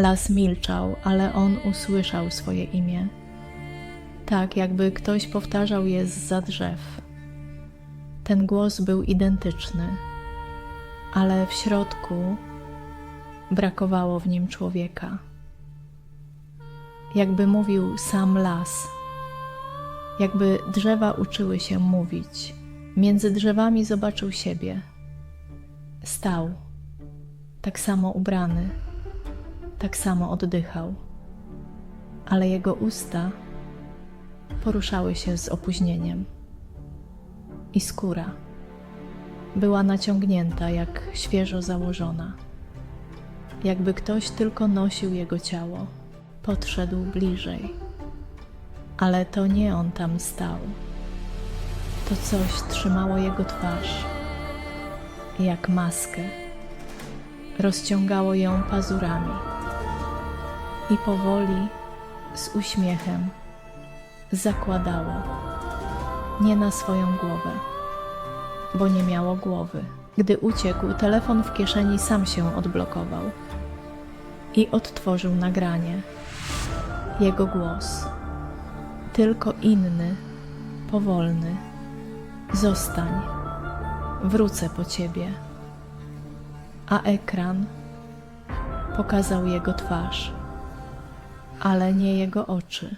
Las milczał, ale on usłyszał swoje imię. Tak, jakby ktoś powtarzał je za drzew. Ten głos był identyczny, ale w środku brakowało w nim człowieka. Jakby mówił sam las, jakby drzewa uczyły się mówić. Między drzewami zobaczył siebie. Stał, tak samo ubrany, tak samo oddychał, ale jego usta poruszały się z opóźnieniem. I skóra była naciągnięta, jak świeżo założona. Jakby ktoś tylko nosił jego ciało. Podszedł bliżej, ale to nie on tam stał. To coś trzymało jego twarz, jak maskę. Rozciągało ją pazurami i powoli, z uśmiechem, zakładało nie na swoją głowę, bo nie miało głowy. Gdy uciekł, telefon w kieszeni sam się odblokował i odtworzył nagranie. Jego głos, tylko inny, powolny. Zostań, wrócę po ciebie. A ekran pokazał jego twarz, ale nie jego oczy.